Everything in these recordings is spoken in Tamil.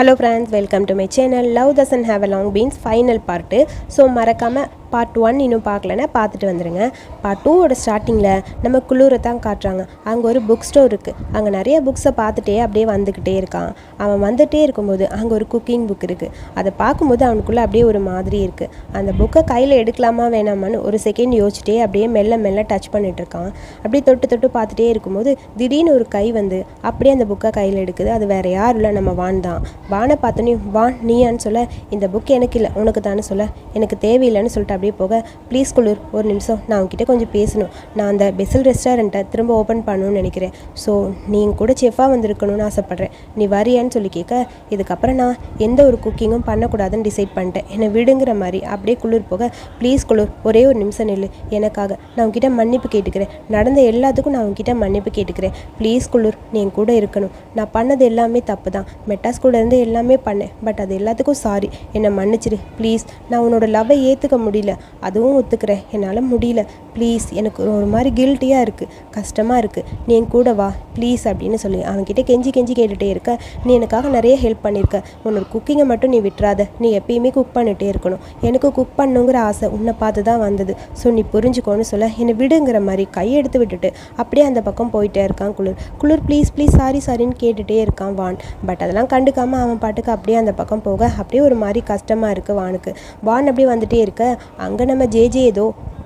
Hello friends welcome to my channel love Dasun have a long beans final part so மறக்காமல் பார்ட் ஒன் இன்னும் பார்க்கலன்னா பார்த்துட்டு வந்துடுங்க பார்ட் டூவோட ஸ்டார்டிங்கில் நம்ம குளூரை தான் காட்டுறாங்க. அங்கே ஒரு புக் ஸ்டோர் இருக்குது அங்கே நிறைய புக்ஸை பார்த்துட்டே அப்படியே வந்துக்கிட்டே இருக்கான். அவன் வந்துகிட்டே இருக்கும்போது அங்கே ஒரு குக்கிங் புக் இருக்குது அதை பார்க்கும்போது அவனுக்குள்ளே அப்படியே ஒரு மாதிரி இருக்குது அந்த புக்கை கையில் எடுக்கலாமா வேணாமான்னு ஒரு செகண்ட் யோசிச்சுட்டே அப்படியே மெல்ல மெல்ல டச் பண்ணிட்டு இருக்கான். அப்படியே தொட்டு தொட்டு பார்த்துட்டே இருக்கும்போது திடீர்னு ஒரு கை வந்து அப்படியே அந்த புக்கை கையில் எடுக்குது. அது வேறு யாரும் இல்லை நம்ம வான் தான். வானை பார்த்தோன்னே வான் நீயான்னு சொல்ல இந்த புக் எனக்கு இல்லை உனக்கு தானே சொல்ல எனக்கு தேவையில்லைன்னு சொல்லிட்டு அப்படியே போக ப்ளீஸ் குளிர் ஒரு நிமிஷம். நான் உங்ககிட்ட கொஞ்சம் பேசணும். நான் அந்த பெசல் ரெஸ்டாரண்ட்டை திரும்ப ஓப்பன் பண்ணணும்னு நினைக்கிறேன். ஸோ நீ கூட செஃபாக வந்திருக்கணும்னு ஆசைப்பட்றேன். நீ வரியான்னு சொல்லி கேட்க இதுக்கப்புறம் நான் எந்த ஒரு குக்கிங்கும் பண்ணக்கூடாதுன்னு டிசைட் பண்ணிட்டேன். என்னை விடுங்கிற மாதிரி அப்படியே குளிர் போக ப்ளீஸ் குளிர் ஒரே ஒரு நிமிஷம் நில்லு. எனக்காக நான் உங்ககிட்ட மன்னிப்பு கேட்டுக்கிறேன். நடந்த எல்லாத்துக்கும் நான் உங்ககிட்ட மன்னிப்பு கேட்டுக்கிறேன். ப்ளீஸ் குளிர் நீ என் கூட இருக்கணும். நான் பண்ணது எல்லாமே தப்பு தான். மெட்டாஸ் கூட இருந்து எல்லாமே பண்ணேன். பட் அது எல்லாத்துக்கும் சாரி என்னை மன்னிச்சிரு. ப்ளீஸ் நான் உன்னோட லவ்வை ஏற்றுக்க முடியல. அதுவும் ஒத்துக்கிறேன். என்னால் முடியல. ப்ளீஸ் எனக்கு ஒரு மாதிரி கில்ட்டியாக இருக்குது கஷ்டமாக இருக்குது நீ என் கூட வா. ப்ளீஸ் அப்படின்னு சொல்லி அவன்கிட்ட கெஞ்சி கெஞ்சி கேட்டுகிட்டே இருக்க. நீ எனக்காக நிறைய ஹெல்ப் பண்ணியிருக்க உன்னோட குக்கிங்கை மட்டும் நீ விட்டுறாத. நீ எப்பயுமே குக் பண்ணிகிட்டே இருக்கணும். எனக்கு குக் பண்ணுங்கிற ஆசை உன்னை பார்த்து தான் வந்தது. ஸோ நீ புரிஞ்சுக்கோன்னு சொல்ல என்னை விடுங்கிற மாதிரி கையெடுத்து விட்டுட்டு அப்படியே அந்த பக்கம் போயிட்டே இருக்கான் குளிர். குளிர் ப்ளீஸ் ப்ளீஸ் சாரி சாரின்னு கேட்டுகிட்டே இருக்கான் வான். பட் அதெல்லாம் கண்டுக்காமல் அவன் பாட்டுக்கு அப்படியே அந்த பக்கம் போக அப்படியே ஒரு மாதிரி கஷ்டமாக இருக்குது வானுக்கு. வான் அப்படியே வந்துட்டே இருக்க. அங்கே நம்ம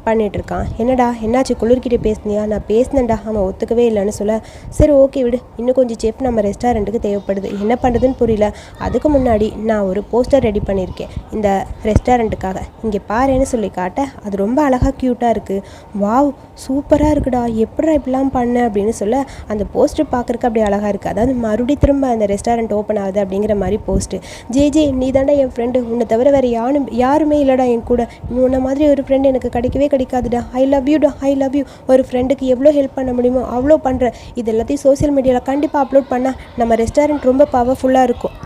பண்ணிகிட்டு இருக்கான் என்னடா என்னாச்சு? குளிர்கிட்ட பேசுனியா? நான் பேசினேன்டா. அவன் ஒத்துக்கவே இல்லைன்னு சொல்ல. சரி ஓகே விடு. இன்னும் கொஞ்சம் செப் நம்ம ரெஸ்டாரண்ட்டுக்கு தேவைப்படுது. என்ன பண்ணுறதுன்னு புரியல. அதுக்கு முன்னாடி நான் ஒரு போஸ்டர் ரெடி பண்ணியிருக்கேன். இந்த ரெஸ்டாரண்ட்டுக்காக. இங்கே பாருன்னு சொல்லி காட்ட அது ரொம்ப அழகாக க்யூட்டாக இருக்குது வாவ் சூப்பராக இருக்குடா. எப்படா இப்படிலாம் பண்ண? அப்படின்னு சொல்ல அந்த போஸ்டர் பார்க்குறக்கு அப்படியே அழகாக இருக்குது அதாவது மறுபடியும் திரும்ப அந்த ரெஸ்டாரண்ட் ஓப்பன் ஆகுது அப்படிங்கிற மாதிரி போஸ்ட்டு. ஜே ஜே நீ தாண்டா என் ஃப்ரெண்டு உன்னை தவிர வேறு யாரும் யாருமே இல்லைடா என் கூட. உன்னை மாதிரி ஒரு ஃப்ரெண்டு எனக்கு கிடைக்கவே கிடைக்காதுடா. ஐ லவ் யூடா ஐ லவ் யூ ஒரு ஃப்ரெண்டுக்கு எவ்வளோ ஹெல்ப் பண்ண முடியுமோ அவ்வளோ பண்ணுறேன் இது எல்லாத்தையும் சோஷியல் மீடியாவில் கண்டிப்பாக அப்லோட் பண்ணால் நம்ம ரெஸ்டாரண்ட் ரொம்ப பவர்ஃபுல்லாக இருக்கும்.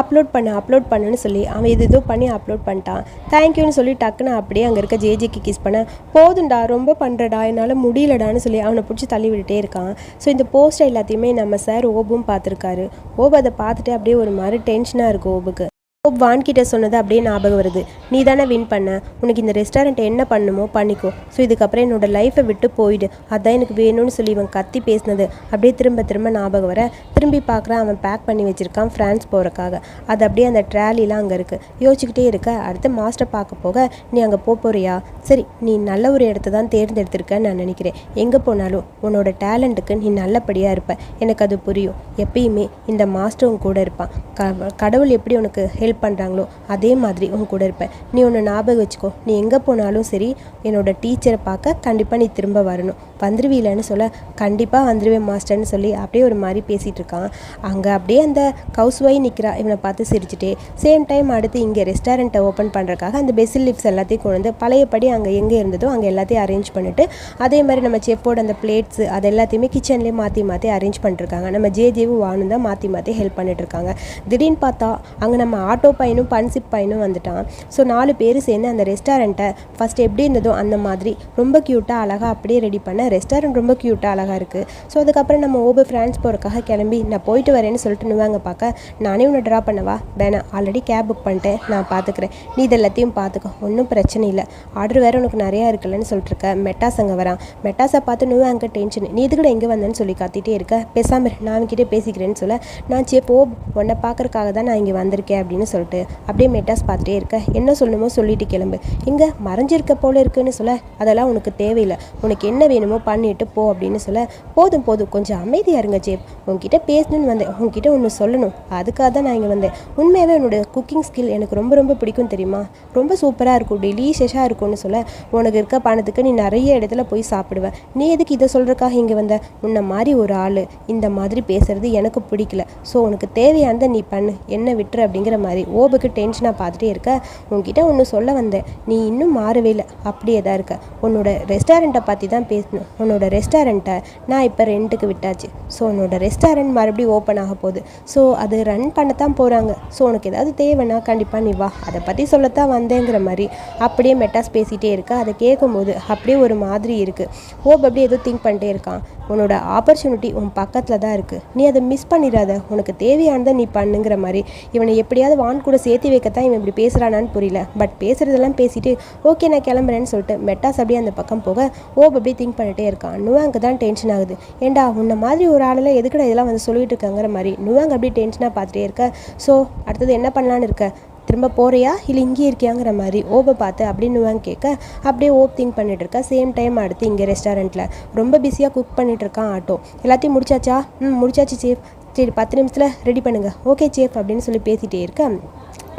அப்லோட் பண்ண அப்லோட் பண்ணுன்னு சொல்லி அவன் இது ஏதோ பண்ணி அப்லோட் பண்ணிட்டான். தேங்க்யூன்னு சொல்லி டக்குன்னு அப்படியே அங்கே இருக்க ஜேஜிக்கு கிஸ் பண்ண போதும்டா ரொம்ப பண்ணுறடா என்னால் முடியலடான்னு சொல்லி அவனை பிடிச்சி தள்ளி விட்டுட்டே இருக்கான். ஸோ இந்த போஸ்டர் எல்லாத்தையுமே நம்ம சார் ஓபும் பார்த்துருக்காரு. ஓபு அதை பார்த்துட்டு அப்படியே ஒரு மாதிரி டென்ஷனாக இருக்கும் ஓபுக்கு. ஓப் வான்கிட்ட சொன்னது அப்படியே ஞாபகம் வருது. நீ தானே வின் பண்ண. உனக்கு இந்த ரெஸ்டாரண்ட் என்ன பண்ணுமோ பண்ணிக்கோ. ஸோ இதுக்கப்புறம் என்னோட லைஃப்பை விட்டு போயிடு. அதான் எனக்கு வேணும்னு சொல்லி இவன் கத்தி பேசினது. அப்படியே திரும்ப திரும்ப ஞாபகம் வர திரும்பி பார்க்குறான் அவன் பேக் பண்ணி வச்சுருக்கான் ஃப்ரான்ஸ் போகிறக்காக அது அப்படியே அந்த ட்ராலிலாம் அங்கே இருக்குது யோசிச்சுக்கிட்டே இருக்க அடுத்து மாஸ்டர் பார்க்க போக நீ அங்கே போக போறியா? சரி நீ நல்ல ஒரு இடத்த தான் தேர்ந்தெடுத்திருக்கன்னு நான் நினைக்கிறேன். எங்கே போனாலும் உன்னோட டேலண்ட்டுக்கு நீ நல்லபடியாக இருப்ப. எனக்கு அது புரியும். எப்பயுமே இந்த மாஸ்டரும் கூட இருப்பான். க கடவுள் எப்படி உனக்கு ஹெல்ப் பண்ணுறாங்களோ அதே மாதிரி உன் கூட இருப்பேன் நீ ஒன்று ஞாபகம் வச்சுக்கோ. நீ எங்கே போனாலும் சரி என்னோட டீச்சரை பார்க்க கண்டிப்பாக நீ திரும்ப வரணும். வந்துருவீலன்னு சொல்ல கண்டிப்பாக வந்துருவேன் மாஸ்டர்னு சொல்லி அப்படியே ஒரு மாதிரி பேசிகிட்டு இருக்கான். அங்கே அப்படியே அந்த கவுஸ்வாய் நிற்கிறா இவனை பார்த்து சிரிச்சுட்டே. சேம் டைம் அடுத்து இங்கே ரெஸ்டாரண்ட்டை ஓப்பன் பண்ணுறக்காக அந்த பெசில் லிப்ஸ் எல்லாத்தையும் கொண்டு வந்து பழையபடி அங்கே எங்கே இருந்ததோ அங்கே எல்லாத்தையும் அரேஞ்ச் பண்ணிவிட்டு அதே மாதிரி நம்ம செஃப்போட அந்த பிளேட்ஸு அது எல்லாத்தையுமே கிச்சன்லேயே மாற்றி மாற்றி அரேஞ்ச் பண்ணிருக்காங்க நம்ம ஜே ஜேவும் வானும் தான் மாற்றி மாற்றி ஹெல்ப் பண்ணிட்டுருக்காங்க திடீர்னு பார்த்தா அங்கே நம்ம ஆட்டோ பையனும் பன்சிப் பையனும் வந்துட்டான். ஸோ நாலு பேர் சேர்ந்து அந்த ரெஸ்டாரண்ட்டை ஃபஸ்ட் எப்படி இருந்ததோ அந்த மாதிரி ரொம்ப க்யூட்டாக அழகாக அப்படியே ரெடி பண்ண ரெஸ்டாரண்ட் ரொம்ப க்யூட்டாக அழகாக இருக்குது ஸோ அதுக்கப்புறம் நம்ம ஓபர் ஃப்ரான்ஸ் போகிறக்காக கிளம்பி நான் போயிட்டு வரேன்னு சொல்லிட்டு நிவாங்க பார்க்க நானே உன்னை ட்ரா பண்ணவா? வேணாம் ஆல்ரெடி கேப் புக் பண்ணிட்டேன் நான் பார்த்துக்கிறேன். நீ இது எல்லாத்தையும் பார்த்துக்கோ ஒன்றும் பிரச்சனை இல்லை. ஆர்டர் வேறு உனக்கு நிறையா இருக்குல்லன்னு சொல்லிட்டு இருக்க மெட்டாஸ் அங்கே வரான். மெட்டாஸை பார்த்து நிவா அங்கே டென்ஷன் நீ கூட எங்கே வந்தேன்னு சொல்லி காத்திட்டே இருக்க? பேசாமல் நான் அவன்கிட்ட பேசிக்கிறேன்னு சொல்ல. நான் சே போ உன்னை பார்க்கறக்காக தான் நான் இங்கே வந்திருக்கேன் அப்படின்னு சொல்லிட்டு அப்படியே மெட்டாஸ் பார்த்துட்டே இருக்க. என்ன சொல்லணுமோ சொல்லிட்டு கிளம்பு. இங்கே மறைஞ்சிருக்க போல இருக்குன்னு சொல்ல அதெல்லாம் உனக்கு தேவையில்லை. உனக்கு என்ன வேணுமோ பண்ணிட்டு போ அப்படின்னு சொல்ல போதும் போதும். கொஞ்சம் அமைதியாக இருங்க ஜேப். உன்கிட்ட பேசணும்னு வந்தேன். உன்கிட்ட ஒன்று சொல்லணும். அதுக்காக தான் நான் இங்கே வந்தேன். உண்மையாகவே உன்னோட குக்கிங் ஸ்கில் எனக்கு ரொம்ப ரொம்ப பிடிக்கும் தெரியுமா? ரொம்ப சூப்பராக இருக்கும். டெலிஷியஸாக இருக்கும்னு சொல்ல உனக்கு இருக்க பணத்துக்கு நீ நிறைய இடத்துல போய் சாப்பிடுவேன் நீ எதுக்கு இதை சொல்கிறக்காக இங்கே வந்த? உன்னை மாதிரி ஒரு ஆள். இந்த மாதிரி பேசுறது எனக்கு பிடிக்கல. ஸோ உனக்கு தேவையானதை நீ பண்ணு. என்ன விட்டுரு? அப்படிங்கிற மாதிரி ஓபுக்கு டென்ஷனாக பார்த்துட்டே இருக்க உன்கிட்ட ஒன்று சொல்ல வந்தேன். நீ இன்னும் மாறவே இல்லை. அப்படியே தான் இருக்க. உன்னோட ரெஸ்டாரண்ட்டை பற்றி தான் பேசணும். உன்னோட ரெஸ்டாரண்ட்டை நான் இப்போ ரெண்ட்டுக்கு விட்டாச்சு. ஸோ உன்னோட ரெஸ்டாரண்ட் மறுபடியும் ஓப்பன் ஆக போகுது. ஸோ அது ரன் பண்ணத்தான் போகிறாங்க ஸோ உனக்கு ஏதாவது தேவைன்னா கண்டிப்பாக நீ வா. அதை பற்றி சொல்லத்தான் வந்தேங்கிற மாதிரி அப்படியே மெட்டாஸ் பேசிகிட்டே இருக்க. அதை கேட்கும்போது அப்படியே ஒரு மாதிரி இருக்குது ஓப் அப்படியே ஏதோ திங்க் பண்ணிட்டே இருக்கான். உன்னோட ஆப்பர்ச்சுனிட்டி உன் பக்கத்தில் தான் இருக்குது நீ அதை மிஸ் பண்ணிடாத. உனக்கு தேவையானதை நீ பண்ணுங்கிற மாதிரி இவனை எப்படியாவது வான் கூட சேர்த்து வைக்கத்தான் இவன் இப்படி பேசுகிறானான்னு புரியல. பட் பேசுகிறதெல்லாம் பேசிட்டு ஓகே நான் கிளம்புறேன்னு சொல்லிட்டு மெட்டாஸ் அப்படியே அந்த பக்கம் போக ஓப் அப்படியே திங்க் பண்ணிட்டே இருக்கான். நுவாங்க தான் டென்ஷன் ஆகுது. ஏண்டா உன்னை மாதிரி ஒரு ஆளெல்லாம் எதுக்குடா இதெல்லாம் வந்து சொல்லிட்டு இருக்காங்கிற மாதிரி. நுவாங்க அப்படியே டென்ஷனாக பார்த்துட்டே இருக்க. ஸோ அடுத்தது என்ன பண்ணலான்னு இருக்க? திரும்ப போறியா? இல்லை இங்கேயே இருக்கியாங்கிற மாதிரி. ஓபை பார்த்து அப்படின்னு கேட்க அப்படியே ஓப் திங்க் பண்ணிட்டு இருக்கா. சேம் டைம் அடுத்து இங்கே ரெஸ்டாரண்ட்டில் ரொம்ப பிஸியாக குக் பண்ணிட்டு இருக்கான் ஆட்டோ. எல்லாத்தையும் முடிச்சாச்சா? ம் முடிச்சாச்சு சேஃப் சரி பத்து நிமிஷத்தில் ரெடி பண்ணுங்கள் ஓகே சேஃப் அப்படின்னு சொல்லி பேசிகிட்டே இருக்கேன்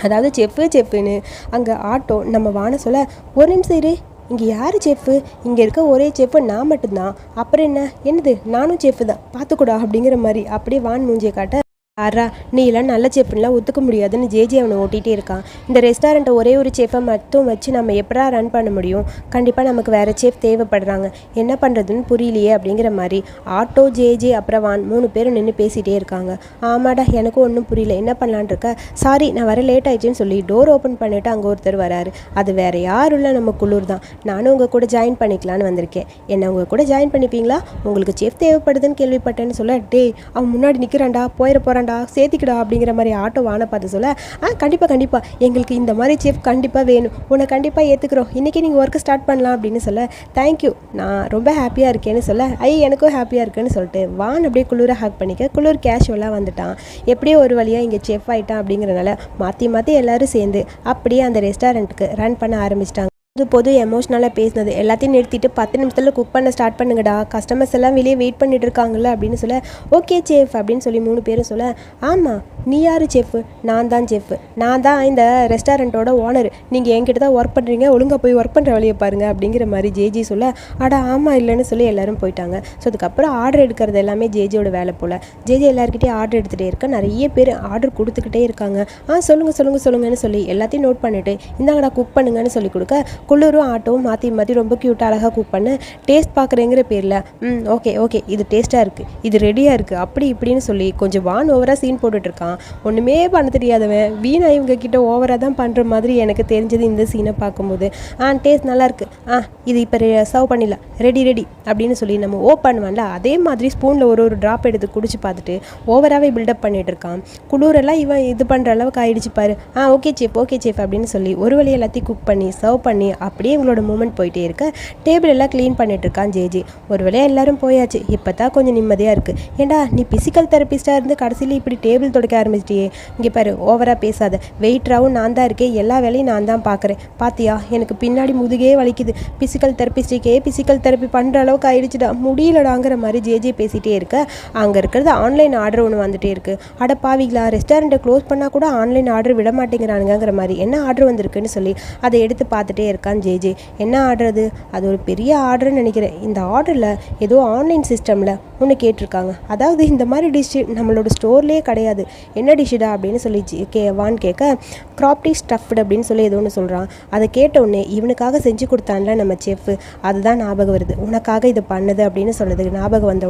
அதாவது செஃப்பு செஃப்புன்னு அங்கே ஆட்டோ நம்ம வான சொல்ல ஒரு நிமிஷம் இரு. இங்கே யார் செஃப்பு இங்கே இருக்க ஒரே செஃப்பு நான் மட்டும்தான். அப்புறம் என்ன? என்னது? நானும் செஃப்பு தான். பார்த்துக்கூடா அப்படிங்கிற மாதிரி அப்படியே வான் மூஞ்சியை காட்ட ஆறா நீ எல்லாம் நல்ல செஃப்னுலாம் ஒத்துக்க முடியாதுன்னு ஜேஜே அவனை ஓட்டிகிட்டே இருக்கான். இந்த ரெஸ்டாரண்ட்டை ஒரே ஒரு செஃப்பை மட்டும் வச்சு நம்ம எப்படா ரன் பண்ண முடியும்? கண்டிப்பாக நமக்கு வேறு செஃப் தேவைப்படுறாங்க. என்ன பண்ணுறதுன்னு புரியலையே அப்படிங்கிற மாதிரி ஆட்டோ ஜேஜே அப்புறம் வான் மூணு பேரும் நின்று பேசிகிட்டே இருக்காங்க. ஆமாடா எனக்கும் ஒன்றும் புரியல. என்ன பண்ணலான்னு இருக்க? சாரி நான் வர லேட் ஆயிடுச்சுன்னு சொல்லி டோர் ஓப்பன் பண்ணிவிட்டு அங்கே ஒருத்தர் வராரு. அது வேறு யாரும் இல்லை. நம்ம குளிர் தான். நானும் உங்கள் கூட ஜாயின் பண்ணிக்கலான்னு வந்திருக்கேன். என்ன உங்கள் கூட ஜாயின் பண்ணிப்பீங்களா? உங்களுக்கு செஃப் தேவைப்படுதுன்னு கேள்விப்பட்டேன்னு சொல்ல டேய் அவன் முன்னாடி நிற்கிறான்டா போயிட போகிறான் போகிறான்டா சேர்த்திக்கடா அப்படிங்கிற மாதிரி ஆட்டோ வான பார்த்து சொல்ல ஆ கண்டிப்பாக கண்டிப்பாக எங்களுக்கு இந்த மாதிரி சேஃப் கண்டிப்பாக வேணும். உன்னை கண்டிப்பாக ஏற்றுக்கிறோம் இன்றைக்கி நீங்கள் ஒர்க்கு ஸ்டார்ட் பண்ணலாம் அப்படின்னு சொல்ல தேங்க்யூ நான் ரொம்ப ஹாப்பியாக இருக்கேன்னு சொல்ல ஐ எனக்கும் ஹாப்பியாக இருக்குன்னு சொல்லிட்டு வான் அப்படியே குளிர ஹேக் பண்ணிக்க குளிர் கேஷுவலாக வந்துட்டான். எப்படியோ ஒரு வழியாக இங்கே செஃப் ஆகிட்டான் அப்படிங்கிறனால மாற்றி மாற்றி எல்லோரும் சேர்ந்து அப்படியே அந்த ரெஸ்டாரண்ட்டுக்கு ரன் பண்ண ஆரம்பிச்சிட்டாங்க. இது பொது எமோஷ்னலாக பேசினது. எல்லாத்தையும் நிறுத்திட்டு பத்து நிமிஷத்தில் குக் பண்ண ஸ்டார்ட் பண்ணுங்கடா. கஸ்டமர்ஸ் எல்லாம் வெளியே வெயிட் பண்ணிட்டு இருக்காங்கல்ல அப்படின்னு சொல்ல ஓகே சேஃப் அப்படின்னு சொல்லி மூணு பேரும் சொல்ல ஆமாம் நீ யார் செஃப் நான் தான் செஃப் நான் தான் இந்த ரெஸ்டாரண்ட்டோட ஓனர் நீங்கள் என்கிட்ட தான் ஒர்க் பண்ணுறீங்க ஒழுங்காக போய் ஒர்க் பண்ணுற வழியை பாருங்க. அப்படிங்கிற மாதிரி ஜேஜி சொல்ல அட ஆமாம் இல்லைன்னு சொல்லி எல்லாரும் போயிட்டாங்க. ஸோ அதுக்கப்புறம் ஆர்டர் எடுக்கிறது எல்லாமே ஜேஜியோட வேலை போல். ஜேஜி எல்லாருக்கிட்டே ஆர்டர் எடுத்துகிட்டே இருக்க. நிறைய பேர் ஆர்டர் கொடுத்துக்கிட்டே இருக்காங்க. ஆ சொல்லுங்கள் சொல்லுங்கள் சொல்லுங்கன்னு சொல்லி எல்லாத்தையும் நோட் பண்ணிவிட்டு இந்தாங்கடா குக் பண்ணுங்கன்னு சொல்லி கொடுக்க குளிரும் ஆட்டோவும் மாற்றி மாற்றி ரொம்ப க்யூட்டாக அழகாக குக் பண்ண டேஸ்ட் பார்க்குறேங்கிற பேரில் ம் ஓகே ஓகே இது டேஸ்ட்டாக இருக்குது இது ரெடியாக இருக்குது அப்படி இப்படின்னு சொல்லி கொஞ்சம் வான் ஓவராக சீன் போட்டுட்ருக்கான். ஒன்றுமே பண்ண தெரியாதவன் வீணா இவங்க கிட்ட ஓவராக தான் பண்ணுற மாதிரி எனக்கு தெரிஞ்சது இந்த சீனை பார்க்கும்போது ஆ டேஸ்ட் நல்லாயிருக்கு ஆ இது இப்போ சர்வ் பண்ணிடலாம். ரெடி ரெடி அப்படின்னு சொல்லி நம்ம ஓ பண்ணுவான்ல அதே மாதிரி ஸ்பூனில் ஒரு ஒரு ட்ராப் எடுத்து குடிச்சு பார்த்துட்டு ஓவராகவே பில்டப் பண்ணிகிட்டு இருக்கான். குளிரெல்லாம் இவன் இது பண்ணுற அளவுக்கு ஆயிடுச்சு பாரு. ஆ ஓகே சேஃப் ஓகே சேஃப் அப்படின்னு சொல்லி ஒரு வழி எல்லாத்தையும் குக் பண்ணி சர்வ் பண்ணி அப்படியே இவங்களோட மூமெண்ட் போயிட்டே இருக்க. டேபிள் எல்லாம் க்ளீன் பண்ணிட்டு இருக்கான் ஜேஜி. ஒரு வேளையா எல்லாரும் போயாச்சு. இப்போ தான் கொஞ்சம் நிம்மதியாக இருக்குது ஏண்டா நீ பிசிக்கல் தெரபிஸ்டாக இருந்து கடைசியில் இப்படி டேபிள் துடைக்க ஆரம்பிச்சிட்டியே? இங்கே பாரு ஓவராக பேசாத. வெயிட்ராகவும் நான் தான் இருக்கேன். எல்லா வேலையும் நான் தான் பார்க்குறேன் பாத்தியா எனக்கு பின்னாடி முதுகே வலிக்குது. பிசிக்கல் தெரபிஸ்டிக்கே பிசிக்கல் தெரப்பி பண்ணுற அளவுக்கு ஆயிடுச்சுடா. முடியலடாங்கிற மாதிரி ஜேஜே பேசிகிட்டே இருக்க. அங்கே இருக்கிறது ஆன்லைன் ஆர்டர் ஒன்று வந்துட்டே இருக்கு. அட பாவிங்களா ரெஸ்டாரண்ட்டை க்ளோஸ் பண்ணால் கூட ஆன்லைன் ஆர்டர் விட மாட்டேங்கிறானுங்கிற மாதிரி. என்ன ஆர்டர் வந்திருக்குன்னு சொல்லி அதை எடுத்து பார்த்துட்டே இருக்கான் ஜேஜே என்ன ஆர்டர் அது அது ஒரு பெரிய ஆர்டர்னு நினைக்கிறேன். இந்த ஆர்டரில் ஏதோ ஆன்லைன் சிஸ்டமில் ஒன்று கேட்டிருக்காங்க. அதாவது இந்த மாதிரி டிஷ்ஷு நம்மளோட ஸ்டோர்லேயே கிடையாது. என்ன டிஷ்ஷுடா அப்படின்னு சொல்லி ஜி- கே கேட்க க்ராப்டி ஸ்டஃப்டு அப்படின்னு சொல்லி ஏதோ ஒன்று சொல்கிறான் அதை கேட்ட இவனுக்காக செஞ்சு கொடுத்தான்ல நம்ம செஃப் அதுதான் ஞாபகம் வருது. உனக்காக இது பண்ணுது அப்படின்னு சொன்னதுக்கு ஞாபகம் வந்த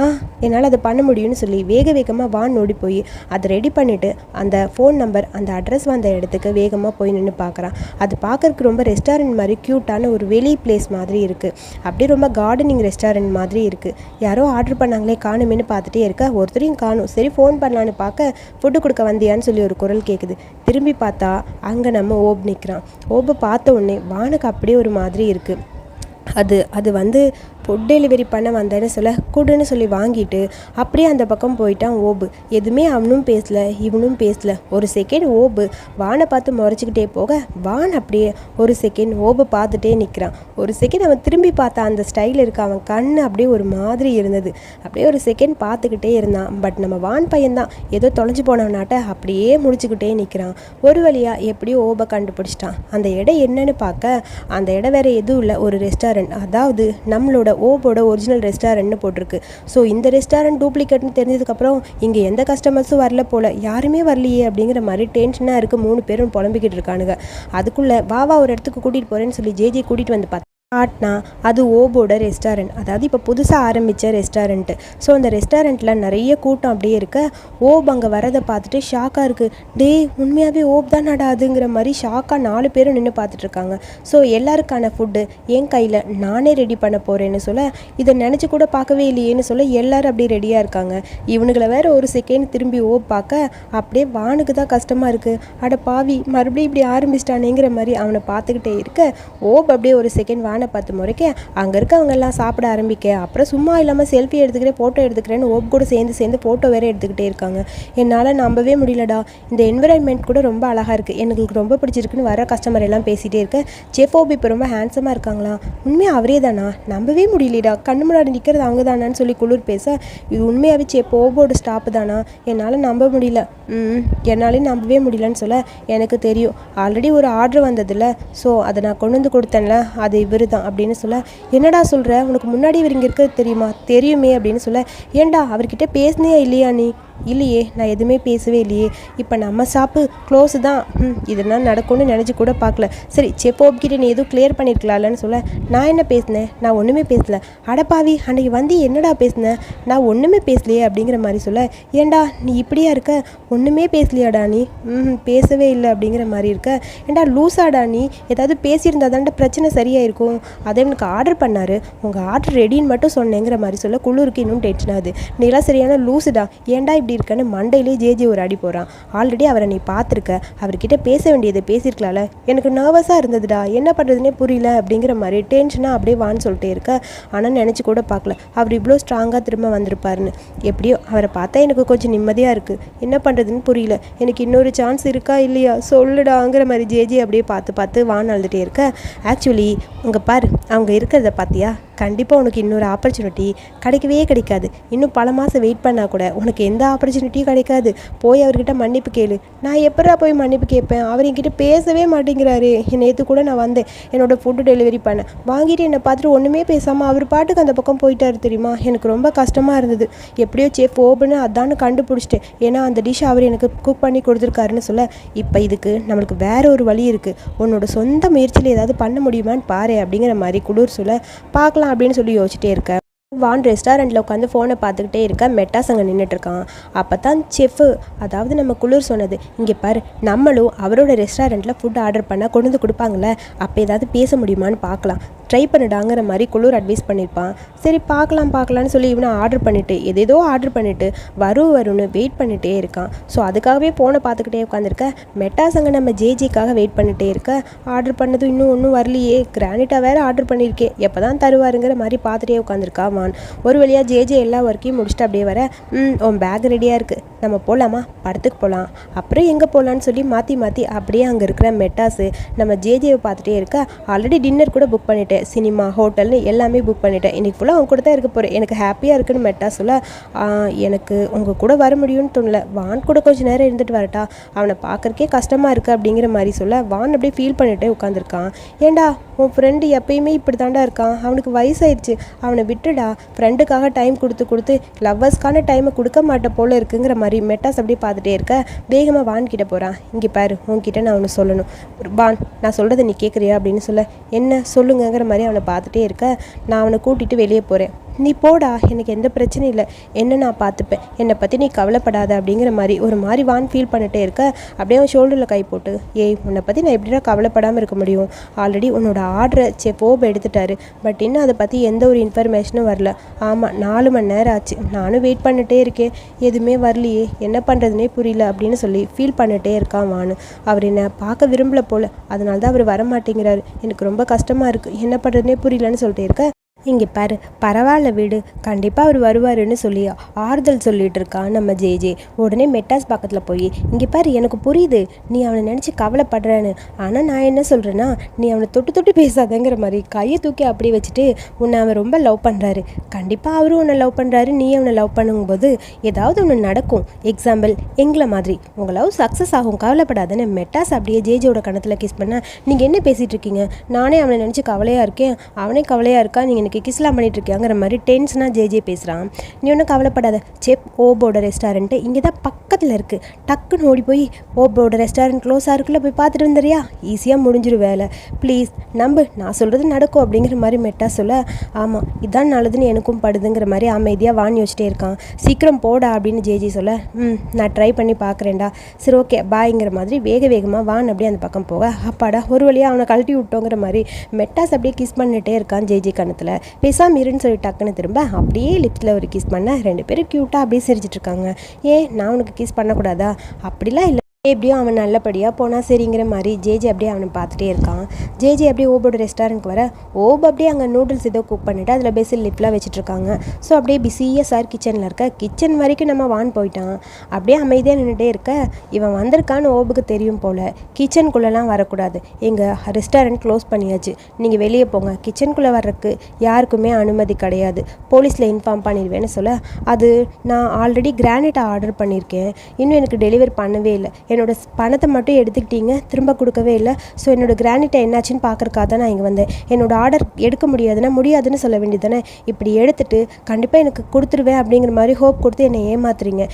ஆ என்னால் அதை பண்ண முடியும்னு சொல்லி வேக வேகமாக வான் ஓடி போய் அதை ரெடி பண்ணிவிட்டு அந்த ஃபோன் நம்பர் அந்த அட்ரஸ் வந்த இடத்துக்கு வேகமாக போய் நின்று பார்க்குறான் அது பார்க்கறதுக்கு ரொம்ப ரெஸ்டாரண்ட் மாதிரி க்யூட்டான ஒரு வெளி பிளேஸ் மாதிரி இருக்குது அப்படியே ரொம்ப கார்டனிங் ரெஸ்டாரண்ட் மாதிரி இருக்குது யாரோ ஆர்டர் பண்ணாங்களே காணுமேனு பார்த்துட்டே இருக்க. ஒருத்தரையும் காணும். சரி ஃபோன் பண்ணலான்னு பார்க்க ஃபுட்டு கொடுக்க வந்தியான்னு சொல்லி ஒரு குரல் கேட்குது திரும்பி பார்த்தா அங்கே நம்ம ஓப் நிற்கிறான் ஓப்பை பார்த்த உடனே வானுக்கு அப்படியே ஒரு மாதிரி இருக்குது அது அது வந்து ஃபுட் டெலிவரி பண்ண வந்தேன்னு சொல்ல கொடுன்னு சொல்லி வாங்கிட்டு அப்படியே அந்த பக்கம் போயிட்டான் ஓபு. எதுவுமே அவனும் பேசலை இவனும் பேசலை. ஒரு செகண்ட் ஓபு வானை பார்த்து முறைச்சிக்கிட்டே போக வான் அப்படியே ஒரு செகண்ட் ஓபை பார்த்துட்டே நிற்கிறான் ஒரு செகண்ட் அவன் திரும்பி பார்த்தா அந்த ஸ்டைல் இருக்க அவன் கண் அப்படியே ஒரு மாதிரி இருந்தது. அப்படியே ஒரு செகண்ட் பார்த்துக்கிட்டே இருந்தான். பட் நம்ம வான் பையன்தான். ஏதோ தொலைஞ்சு போனவனாட்ட அப்படியே முடிச்சுக்கிட்டே நிற்கிறான் ஒரு வழியாக எப்படியோ ஓபை கண்டுபிடிச்சிட்டான். அந்த இடம் என்னன்னு பார்க்க அந்த இடம் வேற எதுவும் இல்லை. ஒரு ரெஸ்டாரண்ட் அதாவது நம்மளோட ஓபோட ஒரிஜினல் ரெஸ்டாரண்ட்னு போட்டிருக்கு. ஸோ இந்த ரெஸ்டாரண்ட் டூப்ளிகேட்னு தெரிஞ்சதுக்கப்புறம் இங்கே எந்த கஸ்டமர்ஸும் வரல போல யாருமே வரலையே அப்படிங்கிற மாதிரி டென்ஷனாக இருக்கு மூணு பேரும் புலம்பிக்கிட்டு இருக்கானுங்க. அதுக்குள்ளே வாவா ஒரு இடத்துக்கு கூட்டிகிட்டு போகிறேன்னு சொல்லி ஜேஜே கூட்டிகிட்டு வந்து பார்த்தா ஆட்னா அது ஓபோட ரெஸ்டாரண்ட் அதாவது இப்போ புதுசாக ஆரம்பித்த ரெஸ்டாரண்ட்டு ஸோ அந்த ரெஸ்டாரண்ட்டில் நிறைய கூட்டம் அப்படியே இருக்க. ஓப் அங்கே வரதை பார்த்துட்டு ஷாக்காக இருக்குது டேய் உண்மையாகவே ஓப் தான் நடாதுங்கிற மாதிரி ஷாக்காக நாலு பேரும் நின்று பார்த்துட்ருக்காங்க ஸோ எல்லாருக்கான ஃபுட்டு என் கையில் நானே ரெடி பண்ண போகிறேன்னு சொல்ல இதை நினச்சி கூட பார்க்கவே இல்லையேன்னு சொல்ல எல்லாரும் அப்படியே ரெடியாக இருக்காங்க. இவனுங்களை வேற ஒரு செகண்ட் திரும்பி ஓப் பார்க்க அப்படியே வானுக்கு தான் கஷ்டமாக இருக்குது அட பாவி மறுபடியும் இப்படி ஆரம்பிச்சிட்டானேங்கிற மாதிரி அவனை பார்த்துக்கிட்டே இருக்க. ஓப் அப்படியே ஒரு செகண்ட் வானை பார்த்து முறைக்க அங்கே இருக்கவங்க எல்லாம் சாப்பிட ஆரம்பிக்க அப்புறம் சும்மா இல்லாமல் செல்ஃபி எடுத்துக்கிறேன் ஃபோட்டோ எடுத்துக்கிறேன்னு ஓப் கூட சேர்ந்து சேர்ந்து ஃபோட்டோ வேறு எடுத்துக்கிட்டே இருக்காங்க. என்னால் நம்பவே முடியலடா. இந்த என்விரான்மெண்ட் கூட ரொம்ப அழகாக இருக்குது எனக்கு ரொம்ப பிடிச்சிருக்குன்னு வர கஸ்டமர் எல்லாம் பேசிகிட்டே இருக்கேன் செஃப் இப்போ ரொம்ப ஹேண்ட்ஸமாக இருக்காங்களா உண்மையாக அவரே தானா? நம்பவே முடியலடா. கண்ணு முன்னாடி நிற்கிறது அவங்க தானான்னு சொல்லி குளிர் பேச இது உண்மையாகவே செஃப் ஓபோட ஸ்டாப்பு தானா? என்னால் நம்ப முடியல. என்னாலையும் நம்பவே முடியலன்னு சொல்ல எனக்கு தெரியும். ஆல்ரெடி ஒரு ஆர்டர் வந்ததில்ல ஸோ அதை நான் கொண்டு வந்து கொடுத்தேன்ல. அது இவர் தான் அப்படின்னு சொல்ல என்னடா சொல்கிற உனக்கு முன்னாடி இவர் இங்கே இருக்கிறது தெரியுமா? தெரியுமே அப்படின்னு சொல்ல ஏன்டா அவர்கிட்ட பேசுனியா இல்லையா நீ? இல்லையே நான் எதுவுமே பேசவே இல்லையே. இப்போ நம்ம ஷாப்பு க்ளோஸு தான். ம் இதெல்லாம் நடக்கும்னு நினச்சி கூட பார்க்கல. சரி செப்போப்கிட்ட நீ எதுவும் கிளியர் பண்ணியிருக்கலாம்லன்னு சொல்ல நான் என்ன பேசினேன் நான் ஒன்றுமே பேசல. அடப்பாவி அன்னைக்கு வந்து என்னடா பேசினேன் நான் ஒன்றுமே பேசலையே அப்படிங்கிற மாதிரி சொல்ல ஏன்டா நீ இப்படியா இருக்க? ஒன்றுமே பேசலையாடா நீ? ம் பேசவே இல்லை அப்படிங்கிற மாதிரி இருக்க ஏன்டா லூஸாடா நீ? ஏதாவது பேசியிருந்தா தான்டா பிரச்சனை சரியாயிருக்கும். அதே எனக்கு ஆர்டர் பண்ணார். உங்கள் ஆர்டர் ரெடின்னு மட்டும் சொன்னேங்கிற மாதிரி சொல்ல குளிருக்கு இன்னும் டென்ஷன் ஆகுது நீலாம் சரியான லூசுடா. ஏன்டா இப்படி இருக்கன்னு மண்டையிலே ஜேஜே ஒரு அடி போகிறான் ஆல்ரெடி அவரை நீ பார்த்துருக்க. அவர்கிட்ட பேச வேண்டியதை பேசியிருக்கலாம்ல எனக்கு நர்வஸாக இருந்ததுடா. என்ன பண்ணுறதுனே புரியல அப்படிங்கிற மாதிரி டென்ஷனாக அப்படியே வான்னு சொல்லிட்டே இருக்க. ஆனால் நினச்சி கூட பார்க்கல. அவர் இவ்வளோ ஸ்ட்ராங்காக திரும்ப வந்திருப்பாருன்னு. எப்படியோ அவரை பார்த்தா எனக்கு கொஞ்சம் நிம்மதியாக இருக்குது என்ன பண்ணுறதுன்னு புரியல. எனக்கு இன்னொரு சான்ஸ் இருக்கா இல்லையா? சொல்லுடாங்கிற மாதிரி ஜேஜே அப்படியே பார்த்து பார்த்து வான் அழுதுகிட்டே இருக்க. ஆக்சுவலி உங்கள் பாரு அவங்க இருக்கிறத பார்த்தியா கண்டிப்பாக உனக்கு இன்னொரு ஆப்பர்ச்சுனிட்டி கிடைக்கவே கிடைக்காது. இன்னும் பல மாதம் வெயிட் பண்ணால் கூட உனக்கு எந்த ஆப்பர்ச்சுனிட்டியும் கிடைக்காது. போய் அவர்கிட்ட மன்னிப்பு கேளு. நான் எப்படா போய் மன்னிப்பு கேட்பேன்? அவர் என்கிட்ட பேசவே மாட்டேங்கிறாரு. நேற்று கூட நான் வந்தேன். என்னோடய ஃபுட்டு டெலிவரி பண்ணேன் வாங்கிட்டு என்னை பார்த்துட்டு ஒன்றுமே பேசாமல் அவர் பாட்டுக்கு அந்த பக்கம் போயிட்டாரு தெரியுமா? எனக்கு ரொம்ப கஷ்டமாக இருந்தது. எப்படியோ சேஃப் போபுன்னு அதான்னு கண்டுபிடிச்சிட்டேன். ஏன்னா அந்த டிஷ் அவர் எனக்கு குக் பண்ணி கொடுத்துருக்காருன்னு சொல்ல இப்போ இதுக்கு நம்மளுக்கு வேற ஒரு வழி இருக்குது உன்னோட சொந்த முயற்சியில் ஏதாவது பண்ண முடியுமான்னு பாரு அப்படிங்கிற மாதிரி குளிர் சொல்ல பார்க்கலாம். அப்படின்னு சொல்லி யோசிச்சிட்டே இருக்க. வான் ரெஸ்டாரண்ட்டில் உட்காந்து ஃபோனை பார்த்துக்கிட்டே இருக்க மெட்டாஸ் அங்கே நின்றுட்டுருக்கான் அப்போ தான் செஃப்பு அதாவது நம்ம குளிர் சொன்னது இங்கே பாரு நம்மளும் அவரோட ரெஸ்டாரண்ட்டில் ஃபுட் ஆர்டர் பண்ணால் கொண்டு வந்து கொடுப்பாங்களே அப்போ ஏதாவது பேச முடியுமான்னு பார்க்கலாம். ட்ரை பண்ணிடாங்கிற மாதிரி குளிர் அட்வைஸ் பண்ணியிருப்பான் சரி பார்க்கலாம் பார்க்கலான்னு சொல்லி இவனை ஆர்டர் பண்ணிவிட்டு எதேதோ ஆர்டர் பண்ணிவிட்டு வரும் வரும்னு வெயிட் பண்ணிகிட்டே இருக்கான். ஸோ அதுக்காகவே ஃபோனை பார்த்துக்கிட்டே உட்காந்துருக்க மெட்டாஸ் அங்கே நம்ம ஜேஜிக்காக வெயிட் பண்ணிகிட்டே இருக்க ஆர்டர் பண்ணதும் இன்னும் ஒன்றும் வரலையே கிரானிட்டா வேறு ஆர்டர் பண்ணியிருக்கேன் எப்போ தான் தருவாருங்கிற மாதிரி பார்த்துட்டே உட்காந்துருக்கா வான் ஒரு வழியாக ஜேஜே எல்லா ஒர்க்கையும் முடிச்சுட்டு அப்படியே வர ம் உன் பேக் ரெடியாக இருக்குது நம்ம போகலாமா படத்துக்கு போகலாம் அப்புறம் எங்கே போகலான்னு சொல்லி மாற்றி மாற்றி அப்படியே அங்கே இருக்கிற மெட்டாஸு நம்ம ஜேஜேவை பார்த்துட்டே இருக்க ஆல்ரெடி டின்னர் கூட புக் பண்ணிட்டேன். சினிமா ஹோட்டல்னு எல்லாமே புக் பண்ணிட்டேன். இன்றைக்கி ஃபுல்லாக அவங்க கூட தான் இருக்க போகிறேன் எனக்கு ஹாப்பியாக இருக்குன்னு மெட்டா சொல்ல எனக்கு உங்கள் கூட வர முடியும்னு தோணல. வான் கூட கொஞ்சம் நேரம் இருந்துட்டு வரட்டா. அவனை பார்க்கறக்கே கஷ்டமாக இருக்குது அப்படிங்கிற மாதிரி சொல்ல வான் அப்படியே ஃபீல் பண்ணிட்டே உட்காந்துருக்கான் ஏண்டா உன் ஃப்ரெண்டு எப்பயுமே இப்படி தாண்டா இருக்கான். அவனுக்கு வயசாயிடுச்சு. அவனை விட்டுடா. ஃப்ரெண்டுக்காக டைம் கொடுத்து கொடுத்து லவ்வர்ஸ்க்கான டைமை கொடுக்க மாட்டேன் போல் இருக்குங்கிற மாதிரி மெட்டாஸ் அப்படியே பார்த்துட்டே இருக்க. வேகமாக வான் கிட்ட போகிறான் இங்கே பாரு உன்கிட்ட நான் ஒன்று சொல்லணும். வான் நான் சொல்கிறத நீ கேட்குறியா அப்படின்னு சொல்ல என்ன சொல்லுங்கங்கிற மாதிரி அவனை பார்த்துட்டே இருக்க. நான் அவனை கூட்டிகிட்டு வெளியே போகிறேன் நீ போடா எனக்கு எந்த பிரச்சனையும் இல்லை. என்ன நான் பார்த்துப்பேன்? என்னை பற்றி நீ கவலைப்படாத அப்படிங்கிற மாதிரி ஒரு மாதிரி வான் ஃபீல் பண்ணிட்டே இருக்க. அப்படியே அவன் ஷோல்டரில் கை போட்டு ஏய் உன்னை பற்றி நான் எப்படிடா கவலைப்படாமல் இருக்க முடியும்? ஆல்ரெடி உன்னோட ஆர்டரை சே போப் எடுத்துட்டாரு. பட் இன்னும் அதை பற்றி எந்த ஒரு இன்ஃபர்மேஷனும் வரல. ஆமாம் நாலு மணி நேரம் ஆச்சு. நானும் வெயிட் பண்ணிட்டே இருக்கேன். எதுவுமே வரலையே. என்ன பண்ணுறதுனே புரியல அப்படின்னு சொல்லி ஃபீல் பண்ணிட்டே இருக்கான் வானு. அவர் என்னை பார்க்க விரும்பல போல். அதனால தான் அவர் வர மாட்டேங்கிறாரு எனக்கு ரொம்ப கஷ்டமாக இருக்குது என்ன பண்ணுறதுனே புரியலன்னு சொல்லிட்டு இருக்க. இங்கே பாரு பரவாயில்ல வீடு. கண்டிப்பாக அவர் வருவாருன்னு சொல்லி ஆறுதல் சொல்லிட்டு இருக்கான் நம்ம ஜே ஜே உடனே மெட்டாஸ் பக்கத்தில் போய் இங்கே பாரு எனக்கு புரியுது. நீ அவனை நினச்சி கவலைப்படுறேன்னு. ஆனால் நான் என்ன சொல்கிறேன்னா நீ அவனை தொட்டு தொட்டு பேசாதங்கிற மாதிரி கையை தூக்கி அப்படியே வச்சுட்டு உன்னை அவன் ரொம்ப லவ் பண்ணுறாரு கண்டிப்பாக அவரும் உன்னை லவ் பண்ணுறாரு நீ அவனை லவ் பண்ணும்போது ஏதாவது ஒன்று நடக்கும். எக்ஸாம்பிள் எங்களை மாதிரி. உங்கள் லவ் சக்ஸஸ் ஆகும். கவலைப்படாதேன்னு மெட்டாஸ் அப்படியே ஜேஜோட கணத்தில் கிஸ் பண்ணால் நீங்கள் என்ன பேசிகிட்டு இருக்கீங்க? நானே அவனை நினச்சி கவலையாக இருக்கேன். அவனே கவலையாக இருக்கா? நீங்கள் எனக்கு கிஸ்லாம் பண்ணிகிட்ருக்கியாங்கிற மாதிரி டென்ஷனாக ஜேஜே பேசுகிறான் நீ ஒன்றும் கவலைப்படாத. செப் ஓபோட ரெஸ்டாரண்ட்டு இங்கே தான் பக்கத்தில் இருக்குது டக்குன்னு ஓடி போய் ஓபோட ரெஸ்டாரண்ட் க்ளோஸாக இருக்குல்ல போய் பார்த்துட்டு வந்துறியா ஈஸியாக முடிஞ்சிரு வேலை. ப்ளீஸ் நம்பு நான் சொல்கிறது நடக்கும் அப்படிங்கிற மாதிரி மெட்டா சொல்ல. ஆமாம் இதான் நல்லதுன்னு எனக்கும் படுதுங்கிற மாதிரி அமைதியாக வாங்கி வச்சுட்டே இருக்கான். சீக்கிரம் போடா அப்படின்னு ஜேஜி சொல்ல. ம் நான் ட்ரை பண்ணி பார்க்குறேன்டா. சரி ஓகே பாய்ங்கிற மாதிரி வேக வேகமாக வான் அப்படியே அந்த பக்கம் போக. அப்பாடா ஒரு வழியாக அவனை கழட்டி விட்டோங்கிற மாதிரி மெட்டாஸ் அப்படியே கிஸ் பண்ணிட்டே இருக்கான் ஜேஜி கணத்தில் பேசாம இருன்னு சொல்லி டக்குன்னு திரும்ப அப்படியே லிப்ஸில் ஒரு கிஸ் பண்ண ரெண்டு பேரும் க்யூட்டாக அப்படியே சிரிச்சிட்ருக்காங்க ஏன் நான் உனக்கு கிஸ் பண்ணக்கூடாதா? அப்படிலாம் இல்லை எப்படியும் அவன் நல்லபடியாக போனால் சரிங்கிற மாதிரி ஜேஜே அப்படியே அவனை பார்த்துட்டே இருக்கான். ஜேஜே அப்படியே ஓபோட ரெஸ்டாரண்ட்க்கு வர ஓப் அப்படியே அங்கே நூடுல்ஸ் ஏதோ குக் பண்ணிவிட்டு அதில் பெசில் லிப்லாம் வச்சுட்ருக்காங்க ஸோ அப்படியே பிஸியாக சார் கிச்சனில் இருக்க கிச்சன் வரைக்கும் நம்ம வான் போயிட்டான். அப்படியே அமைதியாக நின்றுட்டே இருக்க இவன் வந்திருக்கான்னு ஓபுக்கு தெரியும் போல். கிச்சனுக்குள்ளெல்லாம் வரக்கூடாது. எங்கள் ரெஸ்டாரண்ட் க்ளோஸ் பண்ணியாச்சு. நீங்கள் வெளியே போங்க. கிச்சனுக்குள்ளே வர்றதுக்கு யாருக்குமே அனுமதி கிடையாது. போலீஸில் இன்ஃபார்ம் பண்ணிடுவேன்னு சொல்ல அது நான் ஆல்ரெடி கிரானைட்டை ஆர்டர் பண்ணியிருக்கேன். இன்னும் எனக்கு டெலிவரி பண்ணவே இல்லை. என்னோடய பணத்தை மட்டும் எடுத்துக்கிட்டீங்க திரும்ப கொடுக்கவே இல்லை. ஸோ என்னோட கிரானிட்டை என்னாச்சுன்னு பார்க்குறக்காக தான் நான் இங்கே வந்தேன். என்னோடய ஆர்டர் எடுக்க முடியாதுன்னா முடியாதுன்னு சொல்ல வேண்டியதானே இப்படி எடுத்துட்டு கண்டிப்பாக எனக்கு கொடுத்துருவேன் அப்படிங்கிற மாதிரி ஹோப் கொடுத்து என்னை ஏமாத்துறீங்க.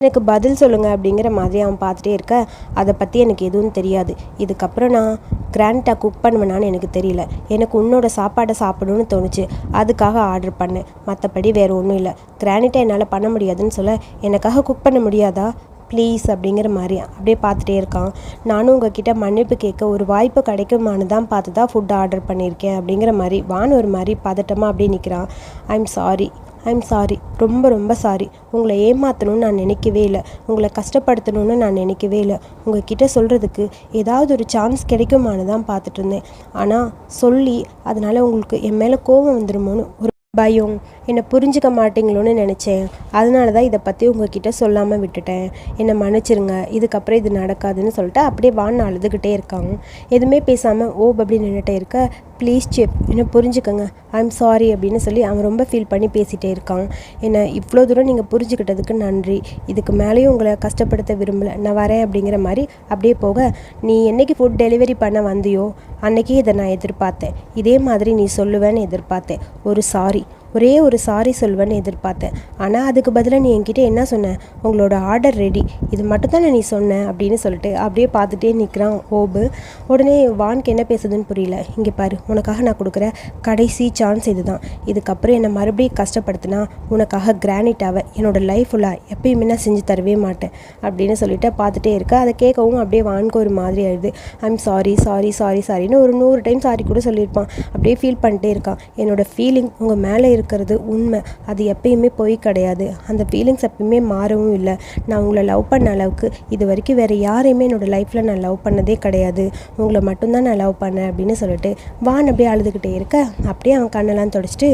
எனக்கு பதில் சொல்லுங்கள் அப்படிங்கிற மாதிரி அவன் பார்த்துட்டே இருக்க. அதை பற்றி எனக்கு எதுவும் தெரியாது. இதுக்கப்புறம் நான் கிராண்டாக குக் பண்ணுவேனான்னு எனக்கு தெரியல. எனக்கு உன்னோட சாப்பாடை சாப்பிடணும்னு தோணுச்சு. அதுக்காக ஆர்டர் பண்ணேன். மற்றபடி வேறு ஒன்றும் இல்லை. கிரானைட்டை என்னால் பண்ண முடியாதுன்னு சொல்ல. எனக்காக குக் பண்ண முடியாதா? ப்ளீஸ் அப்படிங்கிற மாதிரி அப்படியே பார்த்துட்டே இருக்கான். நானும் உங்ககிட்ட மன்னிப்பு கேட்க ஒரு வாய்ப்பு கிடைக்குமான்னு தான் பார்த்து தான் ஃபுட் ஆர்டர் பண்ணியிருக்கேன் அப்படிங்கிற மாதிரி வான் ஒரு மாதிரி பதட்டமாக அப்படியே நிற்கிறான் ஐம் சாரி ஐம் சாரி ரொம்ப ரொம்ப சாரி உங்களை ஏமாற்றணும்னு நான் நினைக்கவே இல்லை. உங்களை கஷ்டப்படுத்தணும்னு நான் நினைக்கவே இல்லை. உங்ககிட்ட சொல்கிறதுக்கு ஏதாவது ஒரு சான்ஸ் கிடைக்குமானு தான் பார்த்துட்டு இருந்தேன். ஆனால் சொல்லி அதனால் உங்களுக்கு என் மேலே கோபம் வந்துடுமோன்னு ஒரு பயம். என்னை புரிஞ்சுக்க மாட்டீங்களோன்னு நினச்சேன். அதனால தான் இதை பற்றி உங்ககிட்ட சொல்லாமல் விட்டுட்டேன். என்னை மன்னிச்சிருங்க. இதுக்கப்புறம் இது நடக்காதுன்னு சொல்லிட்டு அப்படியே வான்னு அழுதுகிட்டே இருக்காங்க. எதுவுமே பேசாமல் ஓப் அப்படி நின்றுட்டே இருக்க ப்ளீஸ் செப் என்னை புரிஞ்சுக்கங்க. ஐம் சாரி அப்படின்னு சொல்லி அவன் ரொம்ப ஃபீல் பண்ணி பேசிகிட்டே இருக்கான். என்னை இவ்வளோ தூரம் நீங்கள் புரிஞ்சுக்கிட்டதுக்கு நன்றி. இதுக்கு மேலேயும் உங்களை கஷ்டப்படுத்த விரும்பலை. நான் வரேன் அப்படிங்கிற மாதிரி அப்படியே போக நீ என்றைக்கு ஃபுட் டெலிவரி பண்ண வந்தியோ அன்னைக்கே இதை நான் எதிர்பார்த்தேன். இதே மாதிரி நீ சொல்லுவேன்னு எதிர்பார்த்தேன். ஒரு சாரி ஒரே ஒரு சாரி சொல்வேன்னு எதிர்பார்த்தேன். ஆனால் அதுக்கு பதிலாக நீ என்கிட்ட என்ன சொன்ன? உங்களோட ஆர்டர் ரெடி இது மட்டும்தானே நீ சொன்ன? அப்படின்னு சொல்லிட்டு அப்படியே பார்த்துட்டே நிற்கிறான் ஓபு. உடனே வான்க்கு என்ன பேசுதுன்னு புரியல. இங்கே பாரு உனக்காக நான் கொடுக்குற கடைசி சான்ஸ் இதுதான். இதுக்கப்புறம் என்னை மறுபடியும் கஷ்டப்படுத்தினா உனக்காக கிரானிட்டாவை என்னோட லைஃப் ஃபுல்லாக எப்பயுமே நான் செஞ்சு தரவே மாட்டேன். அப்படின்னு சொல்லிட்டு பார்த்துட்டே இருக்க. அதை கேட்கவும் அப்படியே வான்க்கு ஒரு மாதிரி ஆயிடுது. ஐம் சாரி சாரி சாரி சாரின்னு ஒரு நூறு டைம் சாரி கூட சொல்லியிருப்பான். அப்படியே ஃபீல் பண்ணிட்டே இருக்கான். என்னோட ஃபீலிங் உங்கள் மேலே இருக்கிறது உண்மை. அது எப்பயுமே போய் கிடையாது. அந்த ஃபீலிங்ஸ் எப்பயுமே மாறவும் இல்லை. நான் உங்களை லவ் பண்ண அளவுக்கு இது வரைக்கும் வேறு யாரையுமே என்னோடய லைஃப்பில் நான் லவ் பண்ணதே கிடையாது. உங்களை மட்டும்தான் நான் லவ் பண்ணேன் அப்படின்னு சொல்லிட்டு வான் அப்படியே அழுதுகிட்டே இருக்க. அப்படியே அவன் கண்ணெல்லாம் தொடச்சிட்டு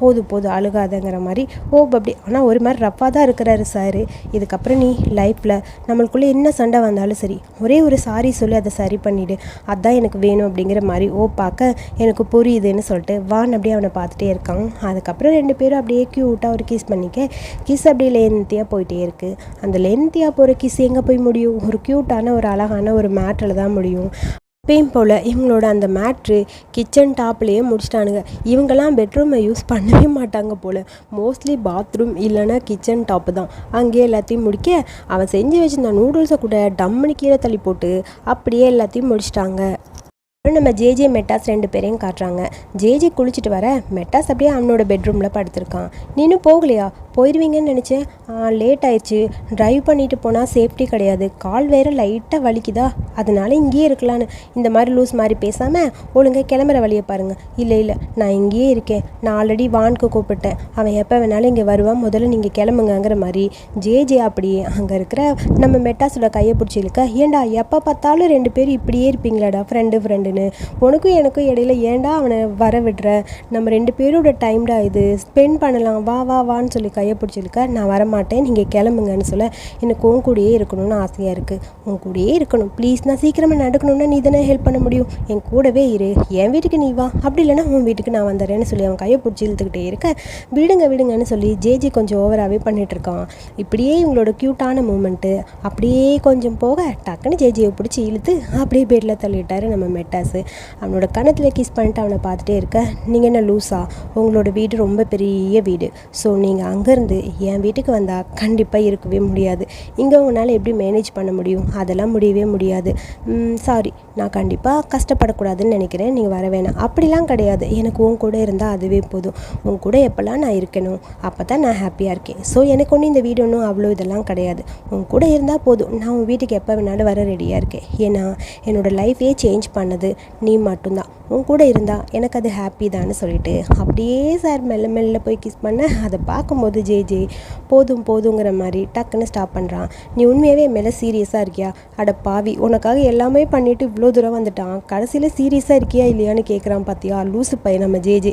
போதும் போதும் அழுகாதங்கிற மாதிரி ஓ அப்படி. ஆனால் ஒரு மாதிரி ரஃப்பாக தான் இருக்கிறாரு சார் இதுக்கப்புறம் நீ லைஃப்பில் நம்மளுக்குள்ளே என்ன சண்டை வந்தாலும் சரி ஒரே ஒரு சாரி சொல்லி அதை சரி பண்ணிவிடு அதான் எனக்கு வேணும் அப்படிங்கிற மாதிரி ஓ பார்க்க எனக்கு புரியுதுன்னு சொல்லிட்டு வான் அப்படியே அவனை பார்த்துட்டே இருக்கான். அதுக்கப்புறம் ரெண்டு பேரும் அப்படியே க்யூட்டாக ஒரு கிஸ் பண்ணிக்க. கிஸ் அப்படியே லென்த்தியாக போயிட்டே இருக்குது அந்த லென்த்தியாக போகிற கிஸ் எங்கே போய் முடியும்? ஒரு க்யூட்டான ஒரு அழகான ஒரு மேட்டில் தான் முடியும். எப்பயும் போல் இவங்களோட அந்த மேட்ரு கிச்சன் டாப்லேயே முடிச்சிட்டானுங்க. இவங்கெல்லாம் பெட்ரூமை யூஸ் பண்ணவே மாட்டாங்க போல். மோஸ்ட்லி பாத்ரூம் இல்லைன்னா கிச்சன் டாப்பு தான். அங்கேயே எல்லாத்தையும் முடிக்க அவன் செஞ்சு வச்சுருந்த நூடுல்ஸை கூட டம்முனு கீழே தள்ளி போட்டு அப்படியே எல்லாத்தையும் முடிச்சிட்டாங்க. அப்புறம் நம்ம ஜேஜே மெட்டாஸ் ரெண்டு பேரையும் காட்டுறாங்க. ஜேஜே குளிச்சுட்டு வர மெட்டாஸ் அப்படியே அவனோட பெட்ரூமில் படுத்திருக்கான். நீனும் போகலையா? போயிடுவீங்கன்னு நினச்சேன். லேட் ஆயிடுச்சு. ட்ரைவ் பண்ணிட்டு போனால் சேஃப்டி கிடையாது. கால் வேறு லைட்டாக வலிக்குதா? அதனால இங்கேயே இருக்கலான்னு. இந்த மாதிரி லூஸ் மாதிரி பேசாமல் ஒழுங்காக கிளம்புற வழியை பாருங்கள் இல்லை இல்லை நான் இங்கேயே இருக்கேன். நான் ஆல்ரெடி வான்க்கு கூப்பிட்டேன். அவன் எப்போ வேணாலும் இங்கே வருவான். முதல்ல நீங்கள் கிளம்புங்கங்கிற மாதிரி. ஜேஜே அப்படியே அங்கே இருக்கிற நம்ம மெட்டாஸோட கையை பிடிச்சி இழுக்க ஏன்டா எப்போ பார்த்தாலும் ரெண்டு பேரும் இப்படியே இருப்பீங்களாடா ஃப்ரெண்டு ஃப்ரெண்டுன்னு உனக்கும் எனக்கும் இடையில ஏன்டா அவனை வர விடுற? நம்ம ரெண்டு பேரோட டைம்டா இது. ஸ்பெண்ட் பண்ணலாம். வா வா வான்னு சொல்லி கையை கையை பிடிச்சிருக்க நான் வரமாட்டேன் நீங்கள் கிளம்புங்கன்னு சொல்ல எனக்கு உன் கூடயே இருக்கணும்னு ஆசையாக இருக்குது உன் கூடயே இருக்கணும். ப்ளீஸ் நான் சீக்கிரமாக நடக்கணும்னா நீ தானே ஹெல்ப் பண்ண முடியும். என் கூடவே இரு. என் வீட்டுக்கு நீ வா. அப்படி இல்லைன்னா உன் வீட்டுக்கு நான் வந்துடுறேன்னு சொல்லி அவன் கையை பிடிச்சி இழுத்துக்கிட்டே இருக்க. விடுங்க விடுங்கன்னு சொல்லி ஜேஜி கொஞ்சம் ஓவராகவே பண்ணிகிட்ருக்கான் இருக்கான். இப்படியே இவங்களோட க்யூட்டான மூமெண்ட்டு அப்படியே கொஞ்சம் போக டக்குன்னு ஜேஜியை பிடிச்சி இழுத்து அப்படியே பேரில் தள்ளிட்டாரு நம்ம மெட்டாஸு. அவனோட கணத்தில் கிஸ் பண்ணிட்டு அவனை பார்த்துட்டே இருக்க. நீங்கள் என்ன லூஸா உங்களோட வீடு ரொம்ப பெரிய வீடு. ஸோ நீங்கள் அங்கே அங்கேருந்து என் வீட்டுக்கு வந்தால் கண்டிப்பாக இருக்கவே முடியாது. இங்கே உங்களால் எப்படி மேனேஜ் பண்ண முடியும்? அதெல்லாம் முடியவே முடியாது. சாரி நான் கண்டிப்பாக கஷ்டப்படக்கூடாதுன்னு நினைக்கிறேன். நீங்கள் வர வேணாம். அப்படிலாம் கிடையாது. எனக்கு உன் கூட இருந்தால் அதுவே போதும். உன் கூட எப்போல்லாம் நான் இருக்கணும் அப்போ தான் நான் ஹாப்பியாக இருக்கேன். ஸோ எனக்கு ஒன்றும் இந்த வீடு ஒன்றும் அவ்வளோ இதெல்லாம் கிடையாது. உன் கூட இருந்தால் போதும். நான் உன் வீட்டுக்கு எப்போ வேணாலும் வர ரெடியாக இருக்கேன். ஏன்னா என்னோடய லைஃபே சேஞ்ச் பண்ணது நீ மட்டும்தான். உன் கூட இருந்தால் எனக்கு அது ஹாப்பி தான்னு சொல்லிட்டு அப்படியே சார் மெல்ல மெல்ல போய் கிஸ் பண்ண அதை பார்க்கும்போது ஜே ஜே. போதும் போதுங்கிற மாதிரி டக்குன்னு ஸ்டாப் பண்ணுறான் நீ உண்மையாகவே என் மேலே சீரியஸாக இருக்கியா? அட பாவி உனக்காக எல்லாமே பண்ணிவிட்டு இவ்வளோ தூரம் வந்துட்டான். கடைசியில் சீரியஸாக இருக்கியா இல்லையான்னு கேட்குறான் பார்த்தியா லூசு பையன் நம்ம ஜே ஜே.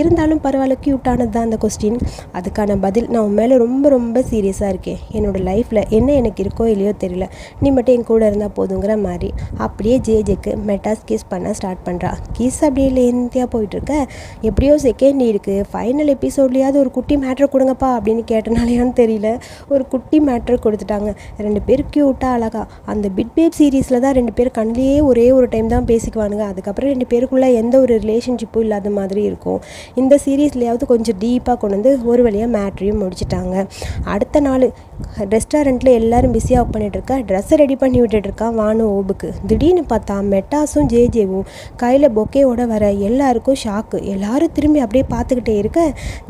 இருந்தாலும் பரவாயில்ல க்யூட்டானது தான் அந்த கொஸ்டின் அதுக்கான பதில் நான் உன் மேலே ரொம்ப ரொம்ப சீரியஸாக இருக்கேன். என்னோடய லைஃப்பில் என்ன எனக்கு இருக்கோ இல்லையோ தெரியல. நீ மட்டும் என் கூட இருந்தால் போதுங்கிற மாதிரி. அப்படியே ஜேஜேக்கு மெட்டாஸ் கிஸ் பண்ண ஸ்டார்ட் பண்ணுறா கிஸ் அப்படியே லேந்தியாக போயிட்டுருக்க எப்படியோ செகண்ட் இருக்குது ஃபைனல் எபிசோட்லேயாவது ஒரு குட்டி மேட்ரு கொடுங்கப்பா. அப்படின்னு கேட்டனாலேயான்னு தெரியல. ஒரு குட்டி மேட்ரு கொடுத்துட்டாங்க. ரெண்டு பேர் க்யூட்டாக அழகா. அந்த பிட் பேப் சீரீஸில் தான் ரெண்டு பேர் கண்ணிலேயே ஒரே ஒரு டைம் தான் பேசிக்குவானுங்க. அதுக்கப்புறம் ரெண்டு பேருக்குள்ளே எந்த ஒரு ரிலேஷன்ஷிப்பும் இல்லாத மாதிரி இருக்கும். இந்த சீரீஸ்லையாவது கொஞ்சம் டீப்பாக கொண்டு வந்து ஒரு வழியாக மேட்ரையும் முடிச்சிட்டாங்க. அடுத்த நாள் ரெஸ்டாரண்ட்டில் எல்லாரும் பிஸியாக ஒர்க் பண்ணிட்டு இருக்கா. ட்ரெஸ்ஸை ரெடி பண்ணி விட்டுட்டு வானு ஓபுக்கு. திடீர்னு பார்த்தா மெட்டாஸும் ஜேஜேவும் கையில் பொக்கேவோட வர எல்லாருக்கும் ஷாக்கு எல்லாரும் திரும்பி அப்படியே பார்த்துக்கிட்டே இருக்க.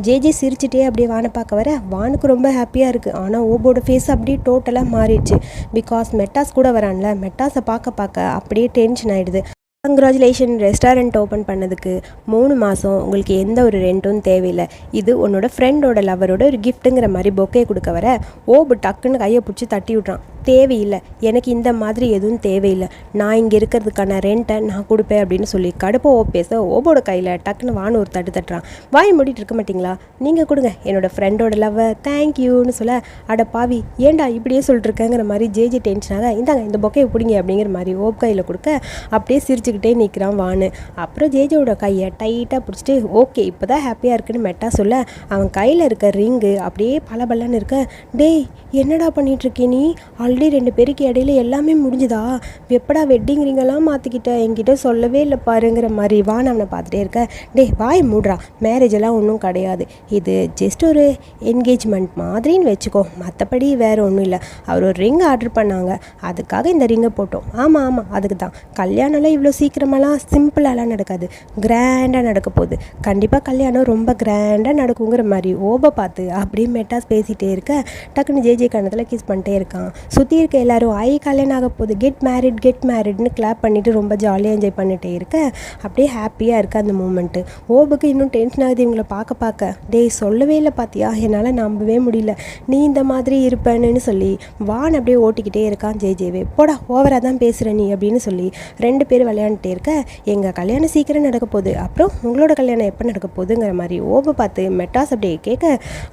ஜேஜே சிரிச்சிட்டே அப்படியே வானை பார்க்க வர வானுக்கு ரொம்ப ஹாப்பியாக இருக்குது ஆனால் ஓபோட ஃபேஸ் அப்படியே டோட்டலாக மாறிடுச்சு. பிகாஸ் மெட்டாஸ் கூட வரான்ல. மெட்டாஸை பார்க்க பார்க்க அப்படியே டென்ஷன் ஆகிடுது கங்க்ராச்சுலேஷன் ரெஸ்டாரண்ட் ஓப்பன் பண்ணதுக்கு மூணு மாதம் உங்களுக்கு எந்த ஒரு ரெண்ட்டும் தேவையில்லை. இது உன்னோட ஃப்ரெண்டோட லவரோட ஒரு கிஃப்ட்டுங்கிற மாதிரி பொக்கே கொடுக்க வர ஓபு டக்குன்னு கையை பிடிச்சி தட்டி விட்றான். தேவையில்லை. எனக்கு இந்த மாதிரி எதுவும் தேவையில்லை. நான் இங்கே இருக்கிறதுக்கான ரெண்ட்டை நான் கொடுப்பேன் அப்படின்னு சொல்லி கடுப்பை ஓ பேச ஓபோட கையில் டக்குன்னு வான்னு ஒரு தட்டு தட்டுறான். வாய் மூடிட்டு இருக்க மாட்டிங்களா? நீங்கள் கொடுங்க. என்னோட ஃப்ரெண்டோட லவ்வை தேங்க்யூன்னு சொல்ல அட பாவி ஏன்டா இப்படியே சொல்லிட்டுருக்கேங்கிற மாதிரி ஜேஜி டென்ஷனாக இந்தாங்க இந்த பொக்கையை பிடிங்க அப்படிங்கிற மாதிரி ஓப் கையில் கொடுக்க அப்படியே சிரிச்சு பார்த்துக்கிட்டே நிற்கிறான் வான்னு அப்புறம் ஜேஜோட கையை டைட்டாக பிடிச்சிட்டு ஓகே இப்போ தான் ஹாப்பியாக இருக்குன்னு மெட்டா சொல்ல அவன் கையில் இருக்க ரிங்கு அப்படியே பளபளன்னு இருக்க டேய் என்னடா பண்ணிகிட்ருக்கே நீ? ஆல்ரெடி ரெண்டு பேருக்கு இடையில எல்லாமே முடிஞ்சுதா? எப்படா வெட்டிங் ரிங்கெல்லாம் மாற்றிக்கிட்ட என்கிட்ட சொல்லவே இல்லை பாருங்கிற மாதிரி வான் அவனை பார்த்துட்டே இருக்க. டேய் வாய் மூடுறா. மேரேஜ் எல்லாம் ஒன்றும் கிடையாது. இது ஜஸ்ட் ஒரு என்கேஜ்மெண்ட் மாதிரின்னு வச்சுக்கோ. மற்றபடி வேறு ஒன்றும் இல்லை. அவர் ஒரு ரிங் ஆர்டர் பண்ணாங்க. அதுக்காக இந்த ரிங்கை போட்டோம். ஆமாம் ஆமாம் அதுக்கு தான் கல்யாணம்லாம் இவ்வளோ சீக்கிரமெல்லாம் சிம்பிளாலாம் நடக்காது. கிராண்டாக நடக்க போகுது. கண்டிப்பாக கல்யாணம் ரொம்ப கிராண்டாக நடக்குங்கிற மாதிரி ஓப பார்த்து அப்படியே மெட்டாஸ் பேசிகிட்டே இருக்க டக்குன்னு ஜேஜே கணத்தில் கிஸ் பண்ணிட்டே இருக்கான். சுற்றி இருக்க எல்லாரும் ஐ கல்யாணம் ஆக போகுது. கெட் மேரிட் கெட் மேரிட்னு கிளாப் பண்ணிவிட்டு ரொம்ப ஜாலியாக என்ஜாய் பண்ணிகிட்டே இருக்க. அப்படியே ஹாப்பியாக இருக்குது அந்த மூமெண்ட்டு ஓபுக்கு இன்னும் டென்ஷன் ஆகுது இவங்களை பார்க்க பார்க்க. டேய் சொல்லவே இல்லை பார்த்தியா என்னால் நம்பவே முடியல. நீ இந்த மாதிரி இருப்பேன்னு சொல்லி வான் அப்படியே ஓட்டிக்கிட்டே இருக்கான் ஜேஜேவே. போடா ஓவராக தான் பேசுகிற நீ அப்படின்னு சொல்லி ரெண்டு பேர் விளையாண்டுட்டே இருக்க எங்கள் கல்யாணம் சீக்கிரம் நடக்க போகுது. அப்புறம் உங்களோட கல்யாணம் எப்போ நடக்க போகுதுங்கிற மாதிரி ஓபை பார்த்து மெட்டாஸ் அப்படியே கேட்க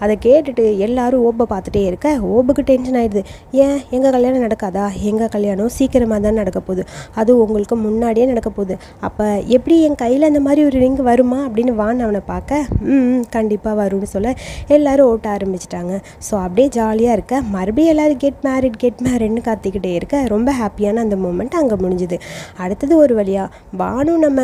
அதை கேட்டுட்டு எல்லாரும் ஓபை பார்த்துட்டே இருக்க ஓபுக்கு டென்ஷன் ஆயிடுது. ஏன்? எங்கள் கல்யாணம் நடக்காதா? எங்கள் கல்யாணம் சீக்கிரமாக தான் நடக்க போகுது. அது உங்களுக்கு முன்னாடியே நடக்க போகுது. அப்போ எப்படி என் கையில் அந்த மாதிரி ஒரு ரிங் வருமா அப்படின்னு வான் அவனை பார்க்க ம் கண்டிப்பாக வரும்னு சொல்ல எல்லோரும் ஓட்ட ஆரம்பிச்சிட்டாங்க. ஸோ அப்படியே ஜாலியாக இருக்க. மறுபடியும் எல்லோரும் கெட் மேரிட் கெட் மேரிட்னு கத்திக்கிட்டே இருக்க. ரொம்ப ஹாப்பியான அந்த மூமெண்ட் அங்கே முடிஞ்சுது. அடுத்தது ஒரு வழியாக பானு நம்ம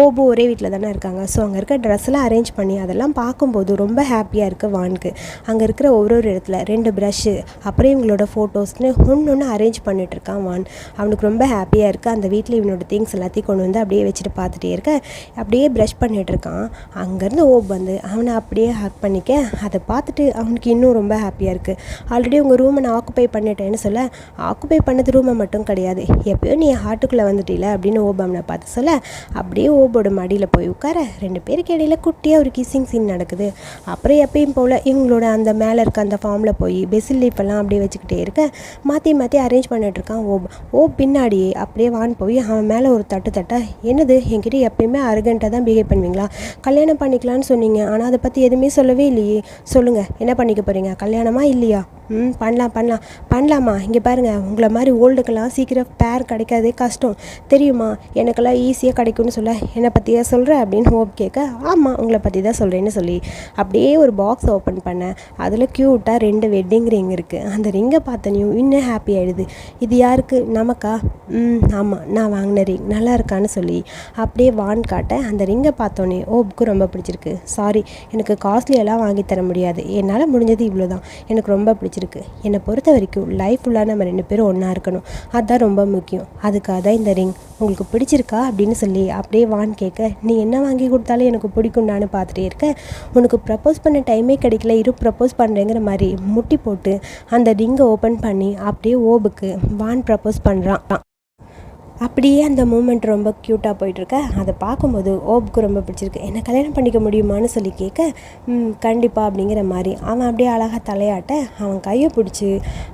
ஓபு ஒரே வீட்டில் தானே இருக்காங்க. ஸோ அங்கே இருக்க ட்ரெஸ்லாம் அரேஞ்ச் பண்ணி அதெல்லாம் பார்க்கும்போது ரொம்ப ஹாப்பியாக இருக்குது வானுக்கு. அங்கே இருக்கிற ஒரு ஒரு இடத்துல ரெண்டு ப்ரஷ்ஷு அப்புறம் இவங்களோட ஃபோட்டோஸ்னு ஒன்று ஒன்று அரேஞ்ச் பண்ணிட்டு இருக்கான் வான். அவனுக்கு ரொம்ப ஹாப்பியாக இருக்குது அந்த வீட்டில் இவனோட திங்ஸ் எல்லாத்தையும் கொண்டு வந்து அப்படியே வச்சுட்டு பார்த்துட்டே இருக்க. அப்படியே ப்ரஷ் பண்ணிட்டு இருக்கான். அங்கேருந்து ஓப் வந்து அவனை அப்படியே ஹக் பண்ணிக்க. அதை பார்த்துட்டு அவனுக்கு இன்னும் ரொம்ப ஹாப்பியாக இருக்குது ஆல்ரெடி உங்கள் ரூமை நான் ஆக்குப்பை பண்ணிட்டேன்னு சொல்ல ஆக்குப்பை பண்ணது ரூமை மட்டும் கிடையாது. எப்பயோ நீ ஹார்ட்டுக்குள்ளே வந்துட்டீல அப்படின்னு அப்படின்னு ஓப் பார்த்து சொல்ல அப்படியே ஓபோட மடியில் போய் உட்கார. ரெண்டு பேருக்கு இடையில குட்டியாக ஒரு கிஸ்ஸிங் சீன் நடக்குது. அப்புறம் எப்பயும் போல் இவங்களோட அந்த மேலே இருக்க அந்த ஃபார்மில் போய் பெசில் லீஃப் எல்லாம் அப்படியே வச்சுக்கிட்டே இருக்க. மாற்றி மாற்றி அரேஞ்ச் பண்ணிட்டு இருக்கான் ஓப் ஓ பின்னாடியே அப்படியே வான் போய் அவன் மேலே ஒரு தட்டு தட்டை என்னது? என்கிட்ட எப்பயுமே அர்ஜென்ட்டாக தான் பிஹேவ் பண்ணுவீங்களா? கல்யாணம் பண்ணிக்கலான்னு சொன்னீங்க. ஆனால் அதை பற்றி எதுவுமே சொல்லவே இல்லையே. சொல்லுங்கள் என்ன பண்ணிக்க போகிறீங்க கல்யாணமா இல்லையா? ம் பண்ணலாம் பண்ணலாம். பண்ணலாமா? இங்கே பாருங்கள் உங்களை மாதிரி ஓல்டுக்கெல்லாம் சீக்கிரம் பேர் கிடைக்காதே கஷ்டம். தெரியுமா? எனக்கெல்லாம் ஈஸியாக கிடைக்கும்னு சொல்ல என்னை பற்றியா சொல்கிற அப்படின்னு ஹோப் கேட்க ஆமாம் உங்களை பற்றி தான் சொல்கிறேன்னு சொல்லி. அப்படியே ஒரு பாக்ஸ் ஓப்பன் பண்ணேன் அதில் க்யூட்டாக ரெண்டு வெட்டிங் ரிங் இருக்குது அந்த ரிங்கை பார்த்தனையும் இன்னும் ஹாப்பி ஆகிடுது இது யாருக்கு? நமக்கா? ம் ஆமாம் நான் வாங்கின ரிங் நல்லா இருக்கான்னு சொல்லி அப்படியே வான் காட்ட அந்த ரிங்கை பார்த்தோன்னே ஓப்புக்கு ரொம்ப பிடிச்சிருக்கு. சாரி எனக்கு காஸ்ட்லியெல்லாம் வாங்கி தர முடியாது. என்னால் முடிஞ்சது இவ்வளோ தான் எனக்கு ரொம்ப பிடிச்சி பிடிச்சிருக்கு என்னை பொறுத்த வரைக்கும் லைஃப் ஃபுல்லாக நம்ம ரெண்டு பேரும் ஒன்றா இருக்கணும். அதுதான் ரொம்ப முக்கியம். அதுக்காக தான் இந்த ரிங் உங்களுக்கு பிடிச்சிருக்கா அப்படின்னு சொல்லி அப்படியே வான் கேட்க நீ என்ன வாங்கி கொடுத்தாலும் எனக்கு பிடிக்கும்டான்னு பார்த்துட்டே இருக்க. உனக்கு ப்ரப்போஸ் பண்ண டைமே கிடைக்கல இரு ப்ரப்போஸ் பண்ணுறேங்கிற மாதிரி முட்டி போட்டு அந்த ரிங்கை ஓப்பன் பண்ணி அப்படியே ஓபுக்கு வான் ப்ரப்போஸ் பண்ணுறான் அப்படியே அந்த மூமெண்ட் ரொம்ப க்யூட்டாக போயிட்டுருக்க. அதை பார்க்கும்போது ஓப்புக்கு ரொம்ப பிடிச்சிருக்கு. என்ன கல்யாணம் பண்ணிக்க முடியுமான்னு சொல்லி கேட்க ம் கண்டிப்பாக அப்படிங்கிற மாதிரி. அவன் அப்படியே அழகாக தலையாட்ட அவன் கையை பிடிச்சி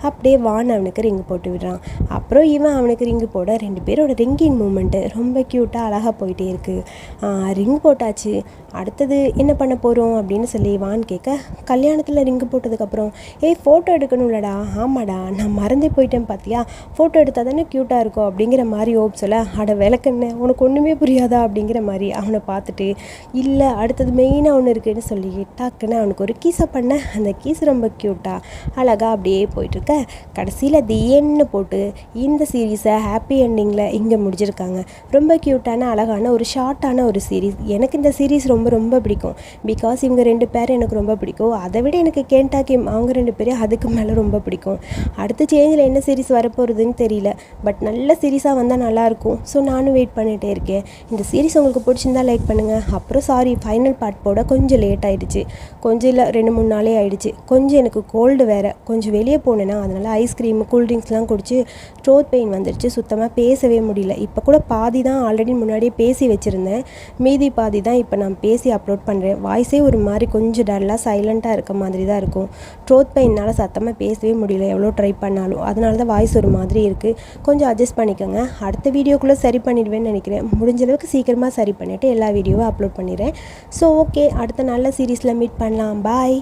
அப்படியே வான் அவனுக்கு ரிங்கு போட்டு விடுறான். அப்புறம் இவன் அவனுக்கு ரிங்கு போட ரெண்டு பேரோட ரிங்கிங் மூமெண்ட்டு ரொம்ப க்யூட்டாக அழகாக போயிட்டே இருக்குது ரிங் போட்டாச்சு. அடுத்தது என்ன பண்ண போகிறோம் அப்படின்னு சொல்லி வான் கேட்க கல்யாணத்தில் ரிங்கு போட்டதுக்கப்புறம் ஏய் ஃபோட்டோ எடுக்கணும்லடா ஆமாடா நான் மறந்தே போயிட்டேன் பார்த்தியா ஃபோட்டோ எடுத்தால் தானே க்யூட்டாக இருக்கும் அப்படிங்கிற மாதிரி ஓப் சொல்ல அட விளக்கண்ண உனக்கு ஒன்றுமே புரியாதா? அப்படிங்கிற மாதிரி அவனை பார்த்துட்டு இல்லை அடுத்தது மெயினாக ஒன்று இருக்குன்னு சொல்லி டக்குன்னு அவனுக்கு ஒரு கீஸை பண்ண அந்த கீஸ் ரொம்ப க்யூட்டாக அழகாக அப்படியே போயிட்டுருக்க. கடைசியில் தி என்னு போட்டு இந்த சீரீஸை ஹாப்பி எண்டிங்கில் இங்கே முடிச்சிருக்காங்க ரொம்ப க்யூட்டான அழகான ஒரு ஷார்ட்டான ஒரு சீரீஸ் எனக்கு இந்த சீரீஸ் ரொம்ப ரொம்ப பிடிக்கும். பிகாஸ் இவங்க ரெண்டு பேரும் எனக்கு ரொம்ப பிடிக்கும். அதை விட எனக்கு கேண்டா அவங்க ரெண்டு பேரும் அதுக்கு மேலே ரொம்ப பிடிக்கும். அடுத்த சேஞ்சில் என்ன சீரீஸ் வரப்போகிறதுன்னு தெரியல. பட் நல்ல சீரீஸாக வந்தால் நல்லாயிருக்கும் ஸோ நானும் வெயிட் பண்ணிகிட்டே இருக்கேன். இந்த சீரீஸ் உங்களுக்கு பிடிச்சிருந்தா லைக் பண்ணுங்கள் அப்புறம் சாரி ஃபைனல் பார்ட் போட கொஞ்சம் லேட் ஆகிடுச்சு கொஞ்சம் இல்லை ரெண்டு மூணு நாளே ஆகிடுச்சு கொஞ்சம் எனக்கு கோல்டு வேறு. கொஞ்சம் வெளியே போனேன்னா அதனால் ஐஸ்கிரீம் கூல்ட்ரிங்க்ஸ்லாம் குடிச்சு ட்ரோத் பெயின் வந்துடுச்சு சுத்தமாக பேசவே முடியல. இப்போ கூட பாதி தான் ஆல்ரெடி முன்னாடியே பேசி வச்சுருந்தேன். மீதி பாதி தான் இப்போ நான் பேசி அப்லோட் பண்ணுறேன் வாய்ஸே ஒரு மாதிரி கொஞ்சம் டல்லாக சைலண்ட்டாக இருக்க மாதிரி தான் இருக்கும். ட்ரோத் பெயினால் சத்தமாக பேசவே முடியல எவ்வளோ ட்ரை பண்ணாலும். அதனால தான் வாய்ஸ் ஒரு மாதிரி இருக்குது கொஞ்சம் அட்ஜஸ்ட் பண்ணிக்கோங்க. அடுத்த வீடியோக்குள்ளே சரி பண்ணிடுவேன்னு நினைக்கிறேன். முடிஞ்ச அளவுக்கு சீக்கிரமாக சரி பண்ணிவிட்டு எல்லா வீடியோவும் அப்லோட் பண்ணிடுறேன். ஸோ ஓகே அடுத்த நல்ல சீரீஸில் மீட் பண்ணலாம். பாய்